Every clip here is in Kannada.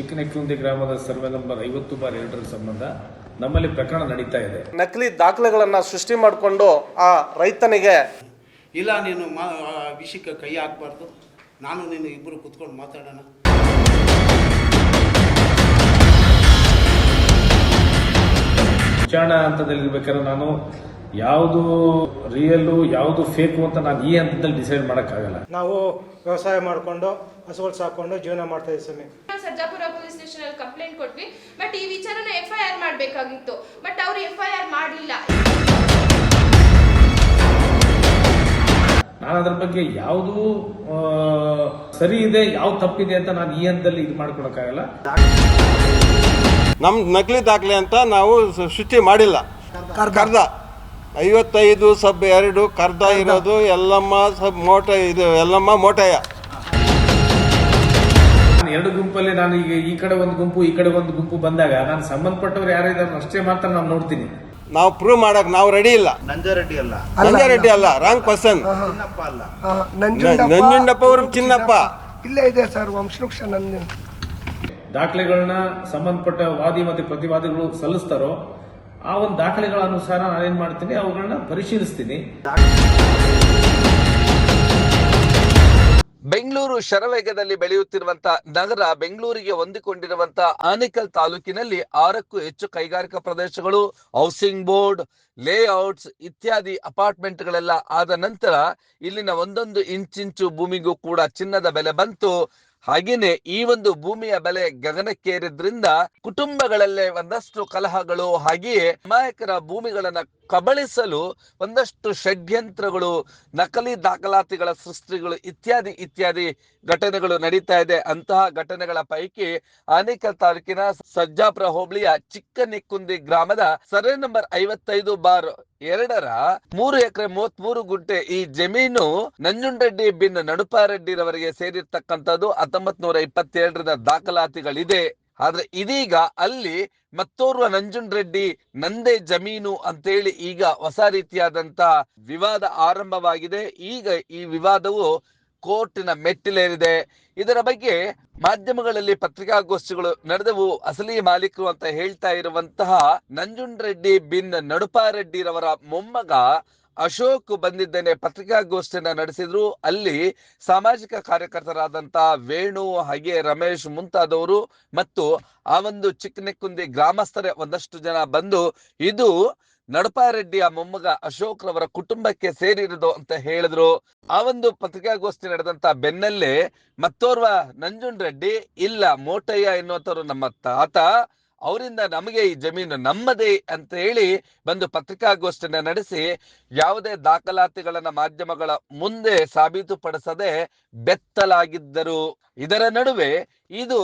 ಚಿಕ್ಕನೆಕ್ಕುಂದಿ ಗ್ರಾಮದ ಸರ್ವೆ ನಂಬರ್ ಐವತ್ತು ಬಾರ್ ಎರಡರ ಸಂಬಂಧ ನಮ್ಮಲ್ಲಿ ಪ್ರಕರಣ ನಡೀತಾ ಇದೆ. ನಕಲಿ ದಾಖಲೆಗಳನ್ನ ಸೃಷ್ಟಿ ಮಾಡಿಕೊಂಡು ಆ ರೈತನಿಗೆ ಇಲ್ಲ ನೀನು ಮಾ ಆ ವಿಷಯಕ್ಕೆ ಕೈ ಹಾಕಬಾರ್ದು. ನಾನು ನೀನು ಇಬ್ಬರು ಕುತ್ಕೊಂಡು ಮಾತಾಡೋಣ. ವಿಚಾರಣಾ ಹಂತದಲ್ಲಿರ್ಬೇಕಾದ್ರೆ ನಾನು ಯಾವುದು ರಿಯಲ್ಲು ಯಾವುದು ಫೇಕು ಅಂತ ನಾನು ಈ ಹಂತದಲ್ಲಿ ಡಿಸೈಡ್ ಮಾಡೋಕ್ಕಾಗಲ್ಲ. ನಾವು ವ್ಯವಸಾಯ ಮಾಡಿಕೊಂಡು ಹಸುಗಳು ಸಾಕೊಂಡು ಜೀವನ ಮಾಡ್ತಾ ಇದ್ದೀವಿ ಸ್ವಾಮಿ. ಸರ್ಜಾಪುರ ಪೊಲೀಸ್ ಸ್ಟೇಷನ್ ಅಲ್ಲಿ ಕಂಪ್ಲೇಂಟ್ ಕೊಟ್ವಿ. ಬಟ್ ಈ ವಿಚಾರನ ಎಫ್ ಐ ಆರ್ ಮಾಡಬೇಕಾಗಿತ್ತು. ಬಟ್ ಅವ್ರು ಎಫ್ ಐ ಆರ್ ಮಾಡಲಿಲ್ಲ. ನಾನು ಅದ್ರ ಬಗ್ಗೆ ಯಾವುದು ಸರಿ ಇದೆ ಯಾವ್ದು ತಪ್ಪಿದೆ ಅಂತ ನಾನು ಈ ಹಂತದಲ್ಲಿ ಇದು ಮಾಡ್ಕೊಳಕ್ಕಾಗಲ್ಲ. ನಮ್ಮ ನಕಲಿ ದಾಖಲೆ ಅಂತ ನಾವು ಸೃಷ್ಟಿ ಮಾಡಿಲ್ಲ. ಕರ್ದ. ಐವತ್ತೈದು ಸಬ್ ಎರಡು ಕರ್ದ ಇರೋದು ಎಲ್ಲಮ್ಮ ಸಬ್ ಮೋಟ ಇದು ಎಲ್ಲಮ್ಮ ಮೋಟಯ್ಯ. ನಾನು ಎರಡು ಗುಂಪಲ್ಲಿ ನಾನು ಈಗ ಈ ಕಡೆ ಒಂದು ಗುಂಪು ಈ ಕಡೆ ಒಂದು ಗುಂಪು ಬಂದಾಗ ನಾನು ಸಂಬಂಧಪಟ್ಟವ್ರು ಯಾರು ಇದ್ದಾರೆ ಅಷ್ಟೇ ಮಾತ್ರ ನಾನು ನೋಡ್ತೀನಿ. ನಾವು ಪ್ರೂವ್ ಮಾಡಕ್ ನಾವು ರೆಡಿ ಇಲ್ಲ. ನಂಜರೆಡ್ಡಿ ಅಲ್ಲ. ರೆಡ್ಡಿ ಅಲ್ಲ. ರಾಂಗ್ ಪರ್ಸನ್ ಚಿನ್ನಪ್ಪ ಅಲ್ಲ. ಆ, ನಂಜುಂಡಪ್ಪ. ನಂಜುಂಡಪ್ಪ ಅವರು ಚಿನ್ನಪ್ಪ. ಇಲ್ಲೇ ಇದೆ ಸರ್ ವಂಶವೃಕ್ಷ ನನ್ನ ದಾಖಲೆಗಳನ್ನ ಸಂಬಂಧಪಟ್ಟ ವಾದಿ ಮತ್ತು ಪ್ರತಿವಾದಿಗಳು ಸಲ್ಲಿಸ್ತಾರೋ ಆ ಒಂದು ದಾಖಲೆಗಳ ಅನುಸಾರ ನಾನೇನ್ ಮಾಡ್ತೀನಿ ಅವುಗಳನ್ನ ಪರಿಶೀಲಿಸ್ತೀನಿ. ಬೆಂಗಳೂರು ಶರವೇಗದಲ್ಲಿ ಬೆಳೆಯುತ್ತಿರುವಂತ ನಗರ ಬೆಂಗಳೂರಿಗೆ ಹೊಂದಿಕೊಂಡಿರುವಂತ ಆನೇಕಲ್ ತಾಲೂಕಿನಲ್ಲಿ ಆರಕ್ಕೂ ಹೆಚ್ಚು ಕೈಗಾರಿಕಾ ಪ್ರದೇಶಗಳು, ಹೌಸಿಂಗ್ ಬೋರ್ಡ್, ಲೇಔಟ್ಸ್ ಇತ್ಯಾದಿ ಅಪಾರ್ಟ್ಮೆಂಟ್ಗಳೆಲ್ಲ ಆದ ನಂತರ ಇಲ್ಲಿನ ಒಂದೊಂದು ಇಂಚಿಂಚು ಭೂಮಿಗೂ ಕೂಡ ಚಿನ್ನದ ಬೆಲೆ ಬಂತು. ಹಾಗೇನೆ ಈ ಒಂದು ಭೂಮಿಯ ಬೆಲೆ ಗಗನಕ್ಕೇರಿದ್ರಿಂದ ಕುಟುಂಬಗಳಲ್ಲೇ ಒಂದಷ್ಟು ಕಲಹಗಳು ಹಾಗೆಯೇ ಅಮಾಯಕರ ಭೂಮಿಗಳನ್ನ ಕಬಳಿಸಲು ಒಂದಷ್ಟು ಷಡ್ಯಂತ್ರಗಳು, ನಕಲಿ ದಾಖಲಾತಿಗಳ ಸೃಷ್ಟಿಗಳು ಇತ್ಯಾದಿ ಇತ್ಯಾದಿ ಘಟನೆಗಳು ನಡೀತಾ ಇದೆ. ಅಂತಹ ಘಟನೆಗಳ ಪೈಕಿ ಆನೇಕಲ್ ತಾಲೂಕಿನ ಸಜ್ಜಾಪುರ ಹೋಬಳಿಯ ಚಿಕ್ಕನಿಕ್ಕುಂದಿ ಗ್ರಾಮದ ಸರ್ವೆ ನಂಬರ್ ಐವತ್ತೈದು ಬಾರ್ ಎರಡರ ಮೂರು ಎಕರೆ ಮೂವತ್ತ್ ಮೂರು ಗುಂಟೆ ಈ ಜಮೀನು ನಂಜುಂಡರೆಡ್ಡಿ ಬಿನ್ ನಡುಪಾರೆಡ್ಡಿರವರಿಗೆ ಸೇರಿರ್ತಕ್ಕಂಥದ್ದು ಹತ್ತೊಂಬತ್ ನೂರ ಇಪ್ಪತ್ತೇಳರ ದಾಖಲಾತಿಗಳಿದೆ. ಆದ್ರೆ ಇದೀಗ ಅಲ್ಲಿ ಮತ್ತೋರ್ವ ನಂಜುನ್ ರೆಡ್ಡಿ, ನಂದೇ ಜಮೀನು ಅಂತೇಳಿ ಈಗ ಹೊಸ ರೀತಿಯಾದಂತ ವಿವಾದ ಆರಂಭವಾಗಿದೆ. ಈಗ ಈ ವಿವಾದವು ಕೋರ್ಟಿನ ಮೆಟ್ಟಿಲೇರಿದೆ. ಇದರ ಬಗ್ಗೆ ಮಾಧ್ಯಮಗಳಲ್ಲಿ ಪತ್ರಿಕಾಗೋಷ್ಠಿಗಳು ನಡೆದವು. ಅಸಲಿ ಮಾಲೀಕರು ಅಂತ ಹೇಳ್ತಾ ಇರುವಂತಹ ನಂಜುಂಡ್ ರೆಡ್ಡಿ ಬಿನ್ ನಡುಪಾರೆಡ್ಡಿರವರ ಮೊಮ್ಮಗ ಅಶೋಕ್ ಬಂದಿದ್ದೇನೆ ಪತ್ರಿಕಾಗೋಷ್ಠಿಯನ್ನ ನಡೆಸಿದ್ರು. ಅಲ್ಲಿ ಸಾಮಾಜಿಕ ಕಾರ್ಯಕರ್ತರಾದಂತ ವೇಣು ಹಾಗೆ ರಮೇಶ್ ಮುಂತಾದವರು ಮತ್ತು ಆ ಒಂದು ಚಿಕ್ಕನೆಕ್ಕುಂದಿ ಗ್ರಾಮಸ್ಥರೇ ಒಂದಷ್ಟು ಜನ ಬಂದು ಇದು ನಡಪಾರೆಡ್ಡಿಯ ಮೊಮ್ಮಗ ಅಶೋಕ್ ರವರ ಕುಟುಂಬಕ್ಕೆ ಸೇರಿರುವುದು ಅಂತ ಹೇಳಿದ್ರು. ಆ ಒಂದು ಪತ್ರಿಕಾಗೋಷ್ಠಿ ನಡೆದಂತ ಬೆನ್ನಲ್ಲೇ ಮತ್ತೋರ್ವ ನಂಜುಂಡ್ ರೆಡ್ಡಿ ಇಲ್ಲ, ಮೋಟಯ್ಯ ಎನ್ನುವಂತವ್ರು ನಮ್ಮ ತಾತ ಅವರಿಂದ ನಮಗೆ ಈ ಜಮೀನು ನಮ್ಮದೇ ಅಂತ ಹೇಳಿ ಬಂದು ಪತ್ರಿಕಾಗೋಷ್ಠಿಯನ್ನ ನಡೆಸಿ ಯಾವುದೇ ದಾಖಲಾತಿಗಳನ್ನ ಮಾಧ್ಯಮಗಳ ಮುಂದೆ ಸಾಬೀತುಪಡಿಸದೆ ಬೆತ್ತಲಾಗಿದ್ದರು. ಇದರ ನಡುವೆ ಇದು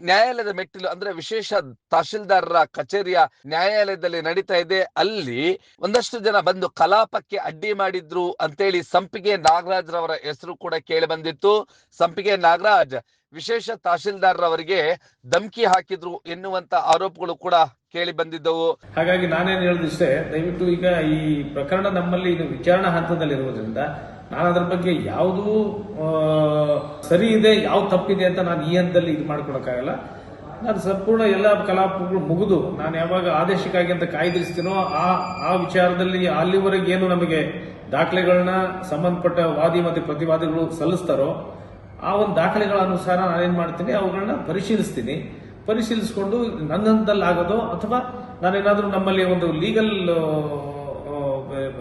ನ್ಯಾಯಾಲಯದ ಮೆಟ್ಟಿಲು, ಅಂದ್ರೆ ವಿಶೇಷ ತಹಶೀಲ್ದಾರರ ಕಚೇರಿಯ ನ್ಯಾಯಾಲಯದಲ್ಲಿ ನಡೀತಾ ಇದೆ. ಅಲ್ಲಿ ಒಂದಷ್ಟು ಜನ ಬಂದು ಕಲಾಪಕ್ಕೆ ಅಡ್ಡಿ ಮಾಡಿದ್ರು ಅಂತೇಳಿ ಸಂಪಿಗೆ ನಾಗರಾಜ್ ರವರ ಹೆಸರು ಕೂಡ ಕೇಳಿ ಬಂದಿತ್ತು. ಸಂಪಿಗೆ ನಾಗರಾಜ್ ವಿಶೇಷ ತಹಶೀಲ್ದಾರರವರಿಗೆ ಧಮಕಿ ಹಾಕಿದ್ರು ಎನ್ನುವಂತ ಆರೋಪಗಳು ಕೂಡ ಕೇಳಿ ಬಂದಿದ್ದವು. ಹಾಗಾಗಿ ನಾನೇನು ಹೇಳಿದಿಷ್ಟೇ ದಯವಿಟ್ಟು ಈಗ ಈ ಪ್ರಕರಣ ನಮ್ಮಲ್ಲಿ ವಿಚಾರಣಾ ಹಂತದಲ್ಲಿರುವುದರಿಂದ ನಾನು ಅದ್ರ ಬಗ್ಗೆ ಯಾವುದು ಸರಿ ಇದೆ, ಯಾವ್ದು ತಪ್ಪಿದೆ ಅಂತ ನಾನು ಈ ಹಂತದಲ್ಲಿ ಇದು ಮಾಡ್ಕೊಳಕ್ಕಾಗಲ್ಲ. ನಾನು ಸಂಪೂರ್ಣ ಎಲ್ಲ ಕಲಾಪಗಳು ಮುಗಿದು, ನಾನು ಯಾವಾಗ ಆದೇಶಕ್ಕಾಗಿ ಅಂತ ಕಾಯ್ದಿರಿಸ್ತೀನೋ ಆ ಆ ವಿಚಾರದಲ್ಲಿ ಅಲ್ಲಿವರೆಗೆ ಏನು ನಮಗೆ ದಾಖಲೆಗಳನ್ನ ಸಂಬಂಧಪಟ್ಟ ವಾದಿ ಮತ್ತು ಪ್ರತಿವಾದಿಗಳು ಸಲ್ಲಿಸ್ತಾರೋ, ಆ ಒಂದು ದಾಖಲೆಗಳ ಅನುಸಾರ ನಾನೇನ್ ಮಾಡ್ತೀನಿ, ಅವುಗಳನ್ನ ಪರಿಶೀಲಿಸ್ತೀನಿ. ಪರಿಶೀಲಿಸಿಕೊಂಡು ನನ್ನ ಹಂತದಲ್ಲಿ ಆಗೋದು ಅಥವಾ ನಾನೇನಾದರೂ ನಮ್ಮಲ್ಲಿ ಒಂದು ಲೀಗಲ್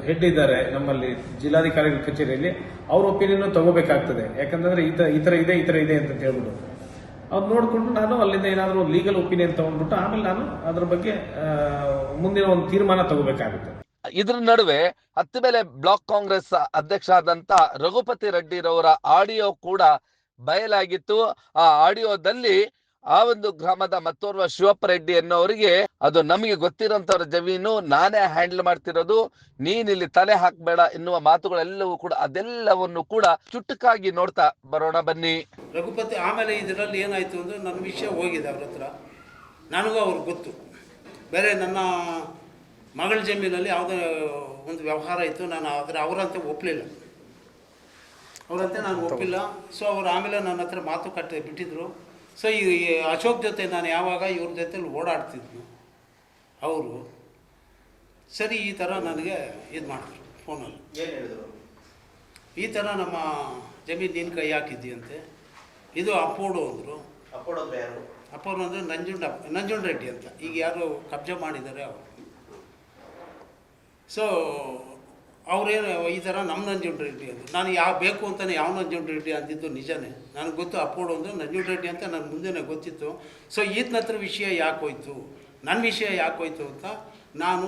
ಹೆಡ್ ಇದ್ದಾರೆ ನಮ್ಮಲ್ಲಿ ಜಿಲ್ಲಾಧಿಕಾರಿಗಳ ಕಚೇರಿಯಲ್ಲಿ, ಅವ್ರ ಒಪಿನಿಯನ್ ತಗೋಬೇಕಾಗ್ತದೆ. ಯಾಕಂದ್ರೆ ಈ ತರ ಇದೆ, ಈ ತರ ಇದೆ ಅಂತ ಹೇಳ್ಬಿಟ್ಟು. ಅವ್ರು ನೋಡ್ಕೊಂಡು ನಾನು ಅಲ್ಲಿಂದ ಏನಾದರೂ ಲೀಗಲ್ ಒಪಿನಿಯನ್ ತಗೊಂಡ್ಬಿಟ್ಟು ಆಮೇಲೆ ನಾನು ಅದ್ರ ಬಗ್ಗೆ ಮುಂದಿನ ಒಂದು ತೀರ್ಮಾನ ತಗೋಬೇಕಾಗುತ್ತೆ. ಇದ್ರ ನಡುವೆ ಹತ್ತು ಮೇಲೆ ಬ್ಲಾಕ್ ಕಾಂಗ್ರೆಸ್ ಅಧ್ಯಕ್ಷ ಆದಂತ ರಘುಪತಿ ರೆಡ್ಡಿರವರ ಆಡಿಯೋ ಕೂಡ ಬಯಲಾಗಿತ್ತು. ಆ ಆಡಿಯೋದಲ್ಲಿ ಆ ಒಂದು ಗ್ರಾಮದ ಮತ್ತೋರ್ವ ಶಿವಪ್ಪ ರೆಡ್ಡಿ ಎನ್ನುವರಿಗೆ ಅದು ನಮಗೆ ಗೊತ್ತಿರೋಂಥವ್ರ ಜಮೀನು ನಾನೇ ಹ್ಯಾಂಡಲ್ ಮಾಡ್ತಿರೋದು ನೀನ್ ಇಲ್ಲಿ ತಲೆ ಹಾಕ್ಬೇಡ ಎನ್ನುವ ಮಾತುಗಳೆಲ್ಲವೂ ಕೂಡ ಅದೆಲ್ಲವನ್ನು ಕೂಡ ಚುಟುಕಾಗಿ ನೋಡ್ತಾ ಬರೋಣ ಬನ್ನಿ. ರಘುಪತಿ ಆಮೇಲೆ ಇದರಲ್ಲಿ ಏನಾಯಿತು ಅಂದರೆ ನನ್ನ ವಿಷಯ ಹೋಗಿದೆ ಅವ್ರ ಹತ್ರ. ನನಗೂ ಅವ್ರಿಗೆ ಗೊತ್ತು. ಬೇರೆ ನನ್ನ ಮಗಳ ಜಮೀನಲ್ಲಿ ಯಾವುದೇ ಒಂದು ವ್ಯವಹಾರ ಇತ್ತು, ನಾನು ಆದರೆ ಅವರಂತೆ ಒಪ್ಪಲಿಲ್ಲ ಅವರಂತೆ ನಾನು ಒಪ್ಪಿಲ್ಲ. ಸೊ ಅವರು ಆಮೇಲೆ ನನ್ನ ಹತ್ರ ಮಾತುಕತೆ ಬಿಟ್ಟಿದ್ರು. ಸೊ ಈ ಅಶೋಕ್ ಜೊತೆ ನಾನು ಯಾವಾಗ ಇವ್ರ ಜೊತೆಲಿ ಓಡಾಡ್ತಿದ್ನು ಅವರು ಸರಿ ಈ ಥರ ನನಗೆ ಇದು ಮಾಡಿದ್ರು ಫೋನಲ್ಲಿ. ಏನು ಹೇಳಿದ್ರು? ಈ ಥರ ನಮ್ಮ ಜಮೀನು ನಿನ್ನ ಕೈ ಹಾಕಿದ್ದೀಯಂತೆ. ಇದು ಅಪ್ಪೋಡು ಅಂದರು. ಅಪ್ಪೋಡಂದ್ರೆ ಯಾರು? ಅಪ್ಪೋಡು ಅಂದರೆ ನಂಜುಂಡ ನಂಜುಂಡ ರೆಡ್ಡಿ ಅಂತ. ಈಗ ಯಾರು ಕಬ್ಜಾ ಮಾಡಿದ್ದಾರೆ ಅವರು. ಸೊ ಅವರೇನು ಈ ಥರ ನಮ್ಮ ನಂಜುಂಡ ರೆಡ್ಡಿ ಅಂತ ನಾನು ಯಾವ ಬೇಕು ಅಂತಲೇ ಯಾವ ನಂಜುಂಡ ರೆಡ್ಡಿ ಅಂತಿದ್ದು ನಿಜನೇ. ನನಗೆ ಗೊತ್ತು ಅಪ್ಪೋಡು ಅಂದರೆ ನಂಜುಂಡ ರೆಡ್ಡಿ ಅಂತ ನನ್ನ ಮುಂದೆನೇ ಗೊತ್ತಿತ್ತು. ಸೊ ಈತನ ಹತ್ರ ವಿಷಯ ಯಾಕೆ ಹೋಯ್ತು? ನನ್ನ ವಿಷಯ ಯಾಕೋಯ್ತು ಅಂತ, ನಾನು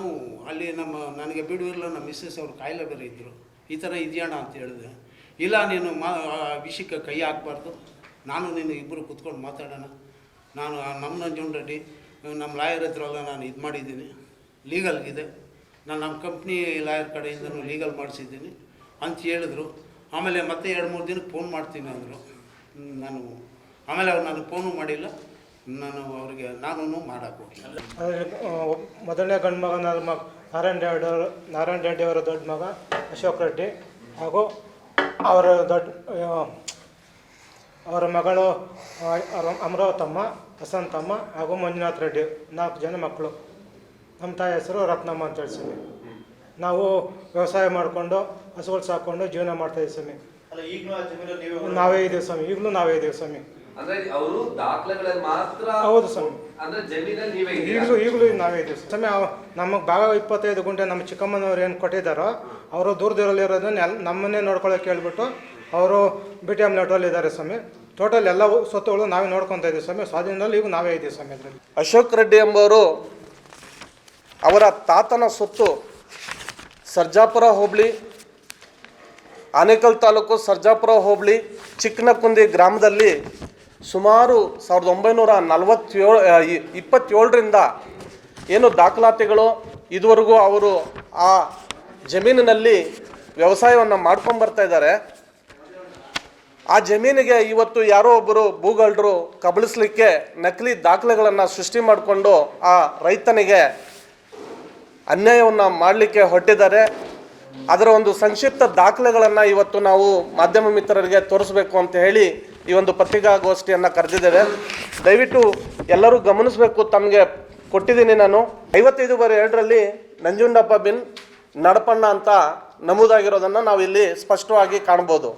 ಅಲ್ಲಿ ನಮ್ಮ, ನನಗೆ ಬಿಡುವಿರಲ್ಲ ನಮ್ಮ ಮಿಸ್ಸಸ್ ಅವರು ಕಾಯಿಲೆ ಬೇರೆ ಇದ್ದರು ಈ ಥರ ಇದೆಯಣ್ಣ ಅಂತ ಹೇಳಿದೆ. ಇಲ್ಲ, ನೀನು ಮಾ ವಿಷಯಕ್ಕೆ ಕೈ ಹಾಕ್ಬಾರ್ದು. ನಾನು ನೀನು ಇಬ್ಬರು ಕುತ್ಕೊಂಡು ಮಾತಾಡೋಣ. ನಾನು ನಮ್ಮ ನಂಜುನ್ ರೆಡ್ಡಿ ನಮ್ಮ ಲಾಯರ್ ಹತ್ರ ಎಲ್ಲ ನಾನು ಇದು ಮಾಡಿದ್ದೀನಿ. ಲೀಗಲ್ಗಿದೆ ನಾನು ನಮ್ಮ ಕಂಪ್ನಿ ಲಾಯರ್ ಕಡೆಯಿಂದನೂ ಲೀಗಲ್ ಮಾಡಿಸಿದ್ದೀನಿ ಅಂತ ಹೇಳಿದ್ರು. ಆಮೇಲೆ ಮತ್ತೆ ಎರಡು ಮೂರು ದಿನಕ್ಕೆ ಫೋನ್ ಮಾಡ್ತೀನಿ ಅಂದರು. ನಾನು, ಆಮೇಲೆ ಅವ್ರು ನನಗೆ ಫೋನು ಮಾಡಿಲ್ಲ. ನಾನು ಅವ್ರಿಗೆ ನಾನು ಮಾಡಕ್ಕೆ ಹೋಗಿಲ್ಲ ಮೊದಲನೇ ಗಂಡು ಮಗ ನನ್ನ ಮಗ ನಾರಾಯಣ ರೆಡ್ಡಿ ಅವರು ನಾರಾಯಣ ರೆಡ್ಡಿ ಅವರ ದೊಡ್ಡ ಮಗ ಅಶೋಕ್ ರೆಡ್ಡಿ ಹಾಗೂ ಅವರ ದೊಡ್ಡ ಅವರ ಮಗಳು ಅಮರಾವತಮ್ಮ ವಸಂತಮ್ಮ ಹಾಗೂ ಮಂಜುನಾಥ್ ರೆಡ್ಡಿ ನಾಲ್ಕು ಜನ ಮಕ್ಕಳು. ನಮ್ಮ ತಾಯಿ ಹೆಸರು ರತ್ನಮ್ಮ ಅಂತ ಹೇಳ್ತೀವಿ. ಸ್ವಾಮಿ ನಾವು ವ್ಯವಸಾಯ ಮಾಡಿಕೊಂಡು ಹಸುಗಳು ಸಾಕೊಂಡು ಜೀವನ ಮಾಡ್ತಾ ಇದ್ದೀವಿ ಸ್ವಾಮಿ. ಈಗಲೂ ಆ ಜಮೀನು ನಾವೇ ಇದ್ದೀವಿ ಸ್ವಾಮಿ. ಈಗಲೂ ನಾವೇ ಇದ್ದೀವಿ ಸ್ವಾಮಿ. ಅಂದ್ರೆ ಅವರು ದಾಖಲೆಗಳಲ್ಲಿ ಮಾತ್ರ ಹೌದು ಸ್ವಾಮಿ ಅಂದ್ರೆ ಜಮೀನಲ್ಲಿ ನೀವೇ ಈಗಲೂ ಈಗಲೂ ನಾವೇ ಇದ್ದೀವಿ ಸ್ವಾಮಿ ಅವ- ನಮಗೆ ಭಾಗ ಇಪ್ಪತ್ತೈದು ಗುಂಟೆ ನಮ್ಮ ಚಿಕ್ಕಮ್ಮನವ್ರು ಏನು ಕೊಟ್ಟಿದ್ದಾರೋ ಅವರು ದೂರದಿರಲಿರೋದನ್ನ ಎಲ್ಲ ಎಲ್ ನಮ್ಮನ್ನೇ ನೋಡ್ಕೊಳ್ಳೋಕೆ ಹೇಳ್ಬಿಟ್ಟು ಅವರು ಬಿ ಟಿ ಎಂ ಲೆಟ್ರಲ್ಲಿ ಇದ್ದಾರೆ ಸ್ವಾಮಿ. ಟೋಟಲ್ ಎಲ್ಲ ಸ್ವತ್ತುಗಳು ನಾವೇ ನೋಡ್ಕೊತಾ ಇದ್ದೀವಿ ಸ್ವಾಮಿ. ಸ್ವಾಧೀನದಲ್ಲಿ ಈಗ ನಾವೇ ಇದ್ದೀವಿ ಸ್ವಾಮಿ ಅದರಲ್ಲಿ ಅಶೋಕ್ ರೆಡ್ಡಿ ಎಂಬವರು ಅವರ ತಾತನ ಸೊತ್ತು ಸರ್ಜಾಪುರ ಹೋಬಳಿ ಆನೇಕಲ್ ತಾಲೂಕು ಸರ್ಜಾಪುರ ಹೋಬಳಿ ಚಿಕ್ಕನಕುಂದಿ ಗ್ರಾಮದಲ್ಲಿ ಸುಮಾರು ಸಾವಿರದ ಒಂಬೈನೂರ ನಲವತ್ತೇಳು ಇಪ್ಪತ್ತೇಳರಿಂದ ಏನು ದಾಖಲಾತಿಗಳು, ಇದುವರೆಗೂ ಅವರು ಆ ಜಮೀನಿನಲ್ಲಿ ವ್ಯವಸಾಯವನ್ನು ಮಾಡ್ಕೊಂಬರ್ತಾ ಇದ್ದಾರೆ. ಆ ಜಮೀನಿಗೆ ಇವತ್ತು ಯಾರೋ ಒಬ್ಬರು ಭೂಗಳ್ರು ಕಬಳಿಸ್ಲಿಕ್ಕೆ ನಕಲಿ ದಾಖಲೆಗಳನ್ನು ಸೃಷ್ಟಿ ಮಾಡಿಕೊಂಡು ಆ ರೈತನಿಗೆ ಅನ್ಯಾಯವನ್ನು ಮಾಡಲಿಕ್ಕೆ ಹೊರಟಿದ್ದಾರೆ. ಅದರ ಒಂದು ಸಂಕ್ಷಿಪ್ತ ದಾಖಲೆಗಳನ್ನು ಇವತ್ತು ನಾವು ಮಾಧ್ಯಮ ಮಿತ್ರರಿಗೆ ತೋರಿಸ್ಬೇಕು ಅಂತ ಹೇಳಿ ಈ ಒಂದು ಪತ್ರಿಕಾಗೋಷ್ಠಿಯನ್ನು ಕರೆದಿದ್ದೇವೆ. ದಯವಿಟ್ಟು ಎಲ್ಲರೂ ಗಮನಿಸಬೇಕು ತಮಗೆ ಕೊಟ್ಟಿದ್ದೀನಿ ನಾನು. ಐವತ್ತೈದು ಬಾರಿ ಎರಡರಲ್ಲಿ ನಂಜುಂಡಪ್ಪ ಬಿನ್ ನಡಪಣ್ಣ ಅಂತ ನಮೂದಾಗಿರೋದನ್ನು ನಾವು ಇಲ್ಲಿ ಸ್ಪಷ್ಟವಾಗಿ ಕಾಣ್ಬೋದು.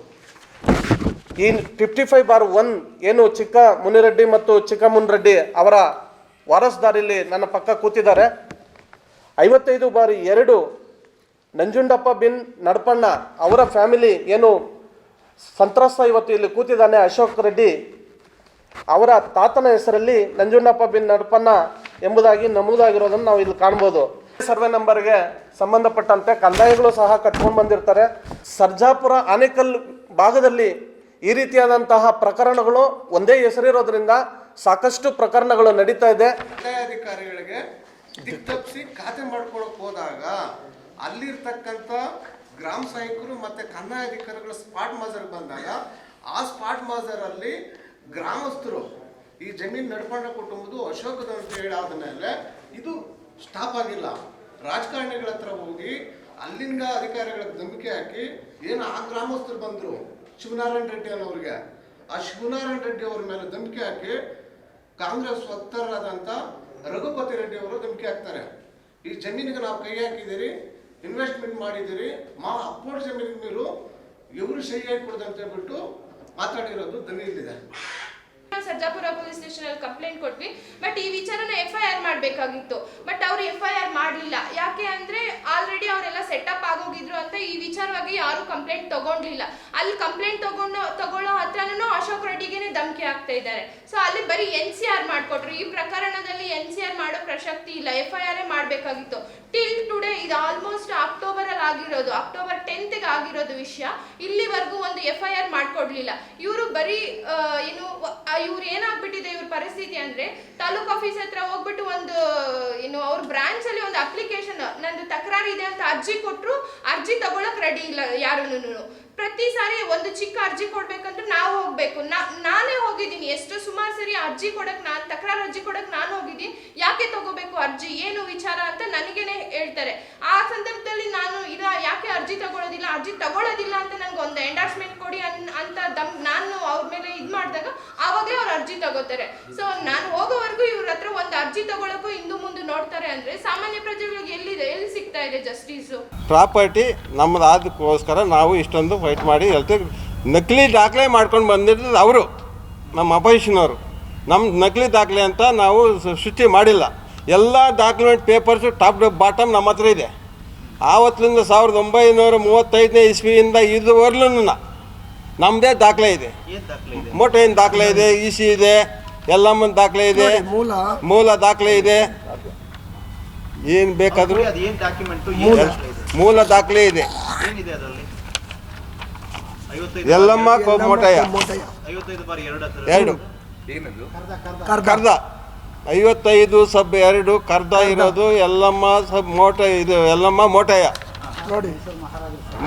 ಈ ಫಿಫ್ಟಿ ಫೈವ್ ಬಾರ್ ಒನ್ ಏನು ಚಿಕ್ಕ ಮುನಿರೆಡ್ಡಿ ಮತ್ತು ಚಿಕ್ಕ ಮುನ್ರೆಡ್ಡಿ ಅವರ ವಾರಸ್ದಾರಿಲಿ ನನ್ನ ಪಕ್ಕ ಕೂತಿದ್ದಾರೆ. ಐವತ್ತೈದು ಬಾರಿ ಎರಡು ನಂಜುಂಡಪ್ಪ ಬಿನ್ ನಡಪಣ್ಣ ಅವರ ಫ್ಯಾಮಿಲಿ ಏನು ಸಂತ್ರಸ್ತ ಇವತ್ತು ಇಲ್ಲಿ ಕೂತಿದ್ದಾನೆ ಅಶೋಕ್ ರೆಡ್ಡಿ. ಅವರ ತಾತನ ಹೆಸರಲ್ಲಿ ನಂಜುಣ್ಣಪ್ಪ ಬಿನ್ ನಡಪನ್ನ ಎಂಬುದಾಗಿ ನಮೂದಾಗಿರೋದನ್ನು ನಾವು ಇಲ್ಲಿ ಕಾಣ್ಬೋದು. ಸರ್ವೆ ನಂಬರ್ಗೆ ಸಂಬಂಧಪಟ್ಟಂತೆ ಕಂದಾಯಗಳು ಸಹ ಕಟ್ಕೊಂಡು ಬಂದಿರ್ತಾರೆ. ಸರ್ಜಾಪುರ ಆನೇಕಲ್ ಭಾಗದಲ್ಲಿ ಈ ರೀತಿಯಾದಂತಹ ಪ್ರಕರಣಗಳು ಒಂದೇ ಹೆಸರಿರೋದ್ರಿಂದ ಸಾಕಷ್ಟು ಪ್ರಕರಣಗಳು ನಡೀತಾ ಇದೆ. ಅಧಿಕಾರಿಗಳಿಗೆ ಖಾತೆ ಮಾಡ್ಕೊಳಕ್ ಹೋದಾಗ ಅಲ್ಲಿರ್ತಕ್ಕಂಥ ಗ್ರಾಮ ಸಹಾಯಕರು ಮತ್ತೆ ಕಂದಾಯ ಅಧಿಕಾರಿಗಳು ಸ್ಪಾಟ್ ಮಾಜರ್ ಬಂದಾಗ, ಆ ಸ್ಪಾಟ್ ಮಾಜರಲ್ಲಿ ಗ್ರಾಮಸ್ಥರು, ಈ ಜಮೀನು ನಡ್ಕೊಂಡ ಕುಟುಂಬದ್ದು ಅಶೋಕದ ಅಂತ ಹೇಳಾದ ಮೇಲೆ ಇದು ಸ್ಟಾಪ್ ಆಗಿಲ್ಲ. ರಾಜಕಾರಣಿಗಳ ಹತ್ರ ಹೋಗಿ ಅಲ್ಲಿಂದ ಅಧಿಕಾರಿಗಳಿಗೆ ಧಮಕಿ ಹಾಕಿ ಏನು ಆ ಗ್ರಾಮಸ್ಥರು ಬಂದರು? ಶಿವನಾರಾಯಣ ರೆಡ್ಡಿ ಅನ್ನೋರಿಗೆ. ಆ ಶಿವನಾರಾಯಣ ರೆಡ್ಡಿ ಅವ್ರ ಮೇಲೆ ಧಮಕಿ ಹಾಕಿ ಕಾಂಗ್ರೆಸ್ ವಕ್ತಾರರಾದಂಥ ರಘುಪತಿ ರೆಡ್ಡಿ ಅವರು ಧಮಕಿ ಹಾಕ್ತಾರೆ. ಈ ಜಮೀನಿಗೆ ನಾವು ಕೈ ಹಾಕಿದ್ದೀರಿ ಇನ್ವೆಸ್ಟ್ಮೆಂಟ್ ಮಾಡಿದ್ದೀರಿ ಮಾ ಅಪ್ಪೋರ್ ಜಮೀನಿಗೆ ನೀರು ಇವರು ಸರಿಯಾಗಿ ಅಂತ ಹೇಳ್ಬಿಟ್ಟು ಮಾತಾಡಿರೋದು ದನಿಯಲ್ಲಿದೆ. ಸರ್ಜಾಪುರ ಪೊಲೀಸ್ ಸ್ಟೇಷನ್ ಅಲ್ಲಿ ಕಂಪ್ಲೇಂಟ್ ಕೊಟ್ವಿ, ಬಟ್ ಈ ವಿಚಾರನ ಎಫ್ ಐ ಆರ್ ಮಾಡಬೇಕಾಗಿತ್ತು. ಬಟ್ ಅವ್ರು ಎಫ್ ಐ ಆರ್ ಮಾಡಲಿಲ್ಲ. ಯಾಕೆ ಅಂದ್ರೆ ಆಲ್ರೆಡಿ ಅವರೆಲ್ಲ ಸೆಟಪ್ ಆಗೋಗಿದ್ರು ಅಂತ ಈ ವಿಚಾರವಾಗಿ ಯಾರು ಕಂಪ್ಲೇಂಟ್ ತಗೊಂಡಿಲ್ಲ ಅಲ್ಲಿ ಕಂಪ್ಲೇಂಟ್ ತಗೊಂಡು, ತಗೊಳ್ಳೋ ಹತ್ರನೂ ಅಶೋಕ್ ರೆಡ್ಡಿಗೆನೆ ಧಮಕಿ ಆಗ್ತಾ ಇದ್ದಾರೆ. ಸೊ ಅಲ್ಲಿ ಬರೀ ಎನ್ ಸಿ ಆರ್ ಮಾಡ್ಕೊಟ್ರು. ಈ ಪ್ರಕರಣದಲ್ಲಿ ಎನ್ ಸಿ ಆರ್ ಮಾಡೋ ಪ್ರಸಕ್ತಿ ಇಲ್ಲ. ಎಫ್ ಐ ಆರ್ ಮಾಡಬೇಕಾಗಿತ್ತು. ಟಿಲ್ ಇದು ಆಲ್ಮೋಸ್ಟ್ ಅಕ್ಟೋಬರ್ ಅಲ್ಲಿ ಆಗಿರೋದು ಅಕ್ಟೋಬರ್ ಟೆಂತ್ಗೆ ಆಗಿರೋದು ವಿಷಯ, ಇಲ್ಲಿವರೆಗೂ ಒಂದು ಎಫ್ ಐ ಆರ್ ಮಾಡ್ಕೊಡ್ಲಿಲ್ಲ. ಇವರು ಬರೀ ಏನು ಇವ್ರು ಏನಾಗ್ಬಿಟ್ಟಿದೆ ಇವ್ರ ಪರಿಸ್ಥಿತಿ ಅಂದ್ರೆ, ತಾಲೂಕ್ ಆಫೀಸ್ ಹತ್ರ ಹೋಗ್ಬಿಟ್ಟು ಒಂದು, ಏನು, ಅವ್ರ ಬ್ರಾಂಚ್ ಅಲ್ಲಿ ಒಂದು ಅಪ್ಲಿಕೇಶನ್ ನಂದು ತಕರಾರು ಇದೆ ಅಂತ ಅರ್ಜಿ ಕೊಟ್ಟರು ಅರ್ಜಿ ತಗೊಳಕ್ ರೆಡಿ ಇಲ್ಲ ಯಾರು ಪ್ರತಿ ಸಾರಿ ಒಂದು ಚಿಕ್ಕ ಅರ್ಜಿ ಕೊಡ್ಬೇಕಂದ್ರೆ ನಾವು ಹೋಗ್ಬೇಕು. ನಾನೇ ಹೋಗಿದ್ದೀನಿ. ಎಷ್ಟು ಸುಮಾರು ಸರಿ ಅರ್ಜಿ ಕೊಡಕ್ ನಾನು, ತಕರಾರು ಅರ್ಜಿ ಕೊಡಕ್ ನಾನು ಹೋಗಿದ್ದೀನಿ. ಯಾಕೆ ತಗೋಬೇಕು ಅರ್ಜಿ? ಏನು ವಿಚಾರ ಅಂತ ನನಗೇನೆ ಹೇಳ್ತಾರೆ. ಆ ಸಂದರ್ಭದಲ್ಲಿ ನಾನು ಇಲ್ಲ ಯಾಕೆ ಅರ್ಜಿ ತಗೊಳ್ಳೋದಿಲ್ಲ ಅರ್ಜಿ ತಗೊಳ್ಳೋದಿಲ್ಲ ಅಂತ ನನಗೆ ಒಂದು ಎಂಡಾರ್ಸ್ಮೆಂಟ್ ಕೊಡಿ ಅನ್, ಅಂತ ದಮ್, ನಾನು ಅವ್ರ ಮೇಲೆ ಇದು ಮಾಡಿದಾಗ ಆವಾಗ ಅವಾಗಲೇ ಅವ್ರು ಅರ್ಜಿ ತಗೋತಾರೆ. ಸೊ ನಾನು ಹೋಗೋವರೆಗೂ ಇವ್ರ ಹತ್ರ ಒಂದು ಅರ್ಜಿ ತಗೊಳಕ್ಕೂ ಹಿಂದೂ ಮುಂದೆ ನೋಡ್ತಾರೆ ಅಂದ್ರೆ ಸಾಮಾನ್ಯ ಪ್ರಜೆಗಳಿಗೆ ಎಲ್ಲಿದೆ, ಎಲ್ಲಿ ಸಿಗ್ತಾ ಇದೆ ಜಸ್ಟಿಸು ಪ್ರಾಪರ್ಟಿ ನಮ್ಮದಾದಕ್ಕೋಸ್ಕರ ನಾವು ಇಷ್ಟೊಂದು ಫೈಟ್ ಮಾಡಿ ಹೇಳ್ತೀವಿ. ನಕಲಿ ದಾಖಲೆ ಮಾಡ್ಕೊಂಡು ಬಂದಿರೋದು ಅವರು, ನಮ್ಮ ಅಪೋಸಿಷನವರು. ನಮ್ಮ ನಕಲಿ ದಾಖಲೆ ಅಂತ ನಾವು ಸೃಷ್ಟಿ ಮಾಡಿಲ್ಲ. ಎಲ್ಲ ಡಾಕ್ಯುಮೆಂಟ್ ಪೇಪರ್ಸು ಟಾಪ್ ಬಾಟಮ್ ನಮ್ಮ ಹತ್ರ ಇದೆ. ಆವತ್ತಿನಿಂದ ಸಾವಿರದ ಒಂಬೈನೂರ ಮೂವತ್ತೈದನೇ ಇಸ್ವಿಯಿಂದ ಇದುವರೆಲೂ ನಮ್ಮದೇ ದಾಖಲೆ ಇದೆ. ಏನು ದಾಖಲೆ ಇದೆ? ಇ ಸಿ ಇದೆ? ಎಲ್ಲಮ್ಮನ ದಾಖಲೆ ಇದೆ? ಮೂಲ. ಮೂಲ ದಾಖಲೆ ಇದೆ? ಏನು ಬೇಕಾದರೂ ಮೂಲ ದಾಖಲೆ ಇದೆ. ಏನಿದೆ ಅದರಲ್ಲಿ? ಐವತ್ತೈದು ಎಲ್ಲಮ್ಮ ಕೋಪ ಮೊಟ್ಟಯ್ಯ ಎರಡು ಕರ್ದ. ಐವತ್ತೈದು ಸಬ್ ಎರಡು ಕರ್ದ ಇರೋದು ಎಲ್ಲಮ್ಮ ಸಬ್ ಮೋಟ ಇದು ಎಲ್ಲಮ್ಮ ಮೋಟಯ್ಯ. ನೋಡಿ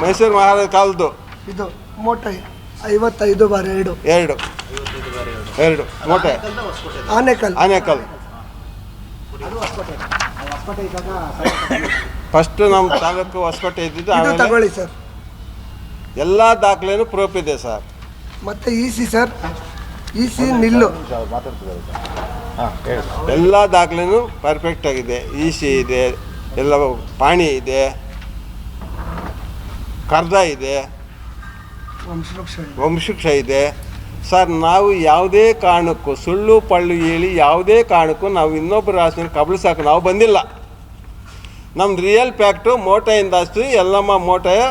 ಮೈಸೂರು ಮಹಾರಾಜ ಕಾಲದ್ದು ಇದು ಮೋಟಯ್ಯ ಐವತ್ತೈದು ಬಾರಿ ಎರಡು. ಎರಡು. ಎರಡು ಮೋಟಯ್ಯ. ಆನೆಕಲ್ ಆನೇಕಲ್ ಫಸ್ಟ್ ನಮ್ಮ ತಾಲೂಕು ಹೊಸಕೋಟೆ ಇದ್ದಿದ್ದು ಇದು ಆಮೇಲೆ ತಗೊಳ್ಳಿ ಸರ್. ಎಲ್ಲ ದಾಖಲೆನೂ ಪ್ರೂಫ್ ಇದೆ ಸರ್. ಮತ್ತೆ ಸಿ ಸರ್. ಇ ಸಿ ನಿಲ್ಲು. ಎಲ್ಲ ದಾಖಲೆನೂ ಪರ್ಫೆಕ್ಟ್ ಆಗಿದೆ. ಇ ಸಿ ಇದೆ, ಎಲ್ಲ ಪಾಣಿ ಇದೆ, ಕರ್ದ ಇದೆ, ವಂಶವೃಕ್ಷ ಇದೆ. ಸರ್, ನಾವು ಯಾವುದೇ ಕಾರಣಕ್ಕೂ, ಸುಳ್ಳು, ಪಳ್ಳು ಹೇಳಿ ಯಾವುದೇ ಕಾರಣಕ್ಕೂ ನಾವು ಇನ್ನೊಬ್ಬರ ಆಸ್ತಿನ ಕಬಳಿಸೋಕೆ ನಾವು ಬಂದಿಲ್ಲ. ನಮ್ದು ರಿಯಲ್ ಫ್ಯಾಕ್ಟು ಮೋಟಯಿಂದ ಆಸ್ತಿ ಎಲ್ಲಮ್ಮ ಮೋಟಯ